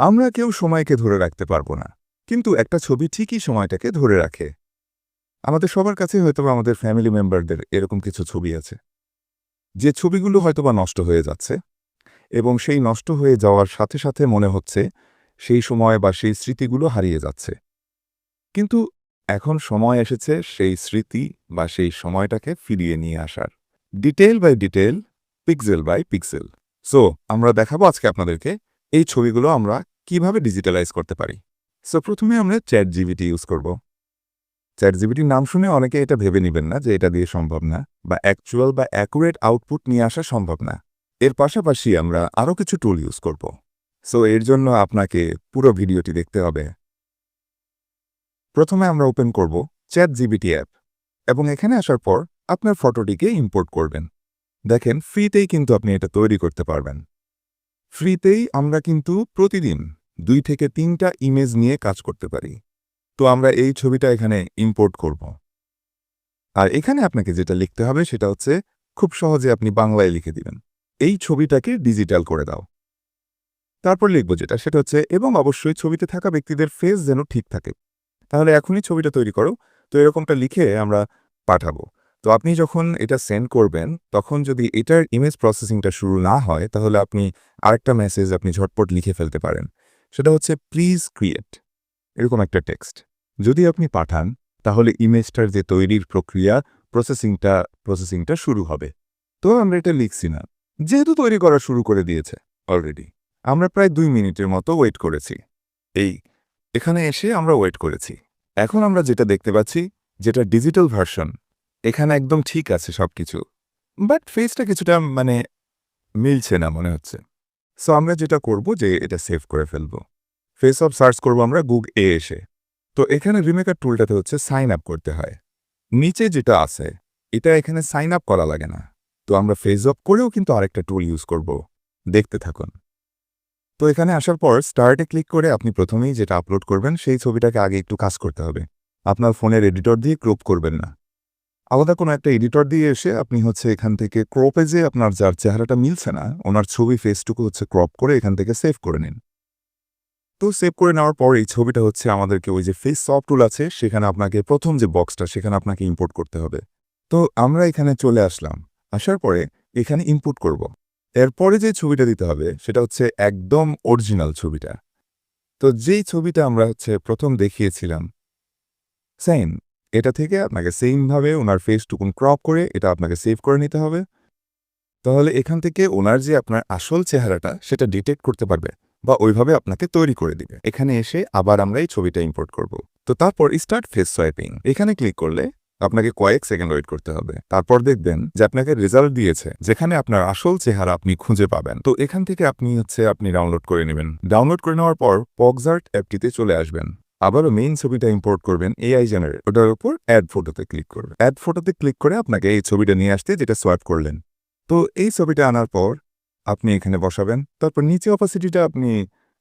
আমরা কেউ সময়কে ধরে রাখতে পারব না, কিন্তু একটা ছবি ঠিকই সময়টাকে ধরে রাখে। আমাদের সবার কাছে হয়তোবা আমাদের ফ্যামিলি মেম্বারদের এরকম কিছু ছবি আছে। যে ছবিগুলো হয়তোবা নষ্ট হয়ে যাচ্ছে এবং সেই নষ্ট হয়ে যাওয়ার সাথে সাথে মনে হচ্ছে সেই সময় বা সেই স্মৃতিগুলো হারিয়ে যাচ্ছে। কিন্তু এখন সময় এসেছে সেই স্মৃতি বা সেই সময়টাকে ফিরিয়ে নিয়ে আসার। Detail by detail pixel by pixel so আমরা দেখাবো আজকে আপনাদেরকে এই ছবিগুলো আমরা কীভাবে ডিজিটালাইজ করতে পারি? সো প্রথমে আমরা চ্যাট জিবিটি ইউজ করব। চ্যাট জিবিটির নাম শুনে অনেকে এটা ভেবে নেবেন না যে এটা দিয়ে সম্ভব না বা অ্যাকচুয়াল বা অ্যাকুরেট আউটপুট নিয়ে আসা সম্ভব না। এর পাশাপাশি আমরা আরও কিছু টুল ইউজ করব। সো এর জন্য আপনাকে পুরো ভিডিওটি দেখতে হবে। প্রথমে আমরা ওপেন করব চ্যাট জিবিটি অ্যাপ এবং এখানে আসার পর আপনার ফটোটিকে ইম্পোর্ট করবেন। দেখেন ফ্রিতেই কিন্তু আপনি এটা তৈরি করতে পারবেন। ফ্রিতেই আমরা কিন্তু প্রতিদিন দুই থেকে তিনটা ইমেজ নিয়ে কাজ করতে পারি। তো আমরা এই ছবিটা এখানে ইম্পোর্ট করব। আর এখানে আপনাকে যেটা লিখতে হবে সেটা হচ্ছে, খুব সহজে আপনি বাংলায় লিখে দিবেন। এই ছবিটাকে ডিজিটাল করে দাও। তারপর লিখব যেটা, সেটা হচ্ছে, এবং অবশ্যই ছবিতে থাকা ব্যক্তিদের ফেস যেন ঠিক থাকে। তাহলে এখনই ছবিটা তৈরি করো। তো এরকমটা লিখে আমরা পাঠাবো। তো আপনি যখন এটা সেন্ড করবেন, তখন যদি এটার ইমেজ প্রসেসিংটা শুরু না হয়, তাহলে আপনি আরেকটা মেসেজ আপনি ঝটপট লিখে ফেলতে পারেন। সেটা হচ্ছে প্লিজ ক্রিয়েট এরকম একটা টেক্সট যদি আপনি পাঠান, তাহলে ইমেজটার যে তৈরির প্রক্রিয়া প্রসেসিংটা প্রসেসিংটা শুরু হবে। তো আমরা এটা লিখছি না। যেহেতু তৈরি করা শুরু করে দিয়েছে অলরেডি আমরা প্রায় দুই মিনিটের মতো ওয়েট করেছি। এই, এখানে এসে আমরা ওয়েট করেছি। এখন আমরা যেটা দেখতে পাচ্ছি, যেটা ডিজিটাল ভার্সন এখানে একদম ঠিক আছে সব কিছু বাট ফেসটা কিছুটা মানে মিলছে না মনে হচ্ছে। সো আমরা যেটা করব যে এটা সেভ করে ফেলব। ফেস অফ সার্চ করব আমরা গুগ এ এসে। তো এখানে রিমেকার টুলটাতে হচ্ছে সাইন আপ করতে হয়। নিচে যেটা আছে, এটা এখানে সাইন আপ করা লাগে না। তো আমরা ফেস অফ করেও কিন্তু আরেকটা টুল ইউজ করব। দেখতে থাকুন। তো এখানে আসার পর স্টার্টে ক্লিক করে আপনি প্রথমেই যেটা আপলোড করবেন, সেই ছবিটাকে আগে একটু কাজ করতে হবে। আপনার ফোনের এডিটর দিয়ে ক্রপ করবেন না। আলাদা কোনো একটা এডিটর দিয়ে এসে আপনি হচ্ছে এখান থেকে ক্রপে যে আপনার যার চেহারাটা মিলছে না, ওনার ছবি ফেসটুকু হচ্ছে ক্রপ করে এখান থেকে সেভ করে নিন। তো সেভ করে নেওয়ার পর এই ছবিটা হচ্ছে আমাদেরকে ওই যে ফেস সফট টুল আছে, সেখানে আপনাকে প্রথম যে বক্সটা, সেখানে আপনাকে ইম্পোর্ট করতে হবে। তো আমরা এখানে চলে আসলাম। আসার পরে এখানে ইনপুট করব। এরপরে যে ছবিটা দিতে হবে, সেটা হচ্ছে একদম অরিজিনাল ছবিটা। তো যেই ছবিটা আমরা হচ্ছে প্রথম দেখিয়েছিলাম সেম এটা থেকে আপনাকে সেমভাবে ওনার ফেসটুকুন ক্রপ করে এটা আপনাকে সেভ করে নিতে হবে। তাহলে এখান থেকে ওনার যে আপনার আসল চেহারাটা, সেটা ডিটেক্ট করতে পারবে বা ওইভাবে আপনাকে তৈরি করে দিবে। এখানে এসে আবার আমরা এই ছবিটা ইম্পোর্ট করব। তো তারপর স্টার্ট ফেস সোয়াইপিং এখানে ক্লিক করলে আপনাকে কয়েক সেকেন্ড ওয়েট করতে হবে। তারপর দেখবেন যে আপনাকে রেজাল্ট দিয়েছে, যেখানে আপনার আসল চেহারা আপনি খুঁজে পাবেন। তো এখান থেকে আপনি হচ্ছে, আপনি ডাউনলোড করে নেবেন। ডাউনলোড করে নেওয়ার পর পক্সার্ট অ্যাপটিতে চলে আসবেন। আবারও মেইন ছবিটা ইম্পোর্ট করবেন এআই জেনারেট ওটার উপর অ্যাড ফটোতে ক্লিক করবেন। অ্যাড ফটোতে ক্লিক করে আপনাকে এই ছবিটা নিয়ে আসতে যেটা সোয়াইপ করলেন। তো এই ছবিটা আনার পর আপনি এখানে বসাবেন, তারপর নিচে অপাসিটিটা আপনি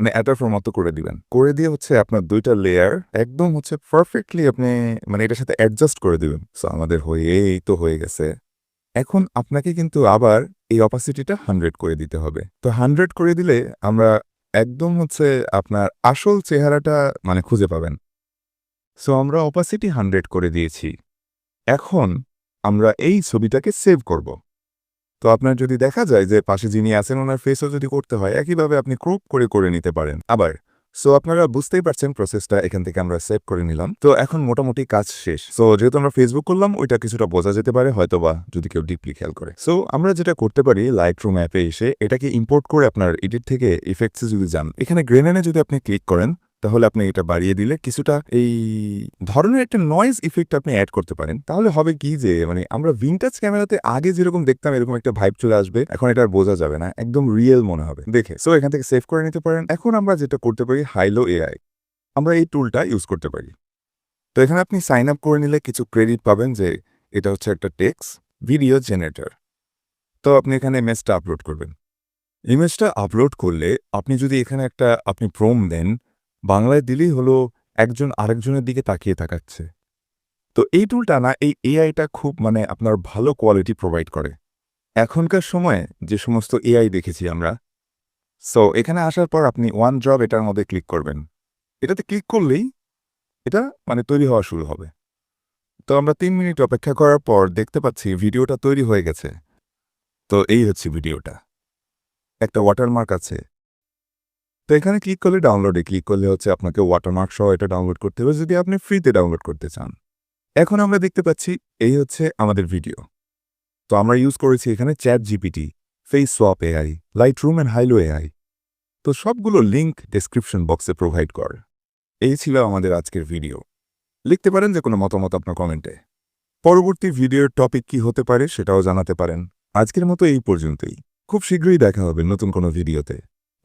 মানে অ্যাটারফোর মতো করে দিবেন। করে দিয়ে হচ্ছে আপনার দুইটা লেয়ার একদম হচ্ছে পারফেক্টলি আপনি মানে এটার সাথে অ্যাডজাস্ট করে দিবেন। সো আমাদের হয়েই তো হয়ে গেছে। এখন আপনাকে কিন্তু আবার এই অপাসিটিটা হান্ড্রেড করে দিতে হবে। তো হান্ড্রেড করে দিলে আমরা একদম হচ্ছে আপনার আসল চেহারাটা মানে খুঁজে পাবেন। সো আমরা অপাসিটি হান্ড্রেড করে দিয়েছি। এখন আমরা এই ছবিটাকে সেভ করব। তো আপনার যদি দেখা যায় যে পাশে যিনি আছেন, ওনার ফেসও যদি করতে হয়, একইভাবে আপনি ক্রপ করে করে নিতে পারেন। আবার সো আপনারা বুঝতেই পারছেন প্রসেসটা এখান থেকে আমরা সেভ করে নিলাম। তো এখন মোটামুটি কাজ শেষ। সো যেহেতু আমরা ফেসবুক করলাম, ওইটা কিছুটা বোঝা যেতে পারে হয়তো বা যদি কেউ ডিপলি খেয়াল করে। সো আমরা যেটা করতে পারি লাইট রুম অ্যাপে এসে এটাকে ইম্পোর্ট করে আপনার এডিট থেকে ইফেক্টসে যদি যান, এখানে গ্রেনেনে যদি আপনি ক্লিক করেন তাহলে আপনি এটা বাড়িয়ে দিলে কিছুটা এই ধরনের একটা নয়েজ ইফেক্ট আপনি অ্যাড করতে পারেন। তাহলে হবে কি যে মানে আমরা ভিনটাজ ক্যামেরাতে আগে যেরকম দেখতাম, এরকম একটা ভাইব চলে আসবে। এখন এটা বোঝা যাবে না, একদম রিয়েল মনে হবে। দেখে সো এখান থেকে সেভ করে নিতে পারেন। এখন আমরা যেটা করতে পারি হাইলো এআই আমরা এই টুলটা ইউজ করতে পারি। তো এখানে আপনি সাইন আপ করে নিলে কিছু ক্রেডিট পাবেন যে, এটা হচ্ছে একটা টেক্স ভিডিও জেনারেটর তো আপনি এখানে ইমেজটা আপলোড করবেন। ইমেজটা আপলোড করলে আপনি যদি এখানে একটা, আপনি প্রোম দেন বাংলায় দিলেই হলো একজন আরেকজনের দিকে তাকিয়ে তাকাচ্ছে। তো এই টুলটা না, এই এআইটা খুব মানে আপনার ভালো কোয়ালিটি প্রোভাইড করে। এখনকার সময়ে যে সমস্ত এআই দেখেছি আমরা সো এখানে আসার পর আপনি ওয়ান ড্রপ এটার মধ্যে ক্লিক করবেন। এটাতে ক্লিক করলেই এটা মানে তৈরি হওয়া শুরু হবে। তো আমরা তিন মিনিট অপেক্ষা করার পর দেখতে পাচ্ছি ভিডিওটা তৈরি হয়ে গেছে। তো এই হচ্ছে ভিডিওটা। একটা ওয়াটারমার্ক আছে। তো এখানে ক্লিক করলে ডাউনলোডে ক্লিক করলে হচ্ছে আপনাকে ওয়াটারমার্ক সহ এটা ডাউনলোড করতে হবে যদি আপনি ফ্রিতে ডাউনলোড করতে চান। এখন আমরা দেখতে পাচ্ছি এই হচ্ছে আমাদের ভিডিও তো আমরা ইউজ করেছি এখানে ChatGPT face swap AI Lightroom and Hailuo AI তো সবগুলো লিঙ্ক ডেসক্রিপশন বক্সে প্রোভাইড কর। এই ছিল আমাদের আজকের ভিডিও লিখতে পারেন যে কোনো মতামত আপনার কমেন্টে পরবর্তী ভিডিওর টপিক কি হতে পারে সেটাও জানাতে পারেন। আজকের মতো এই পর্যন্তই। খুব শীঘ্রই দেখা হবে নতুন কোনো ভিডিওতে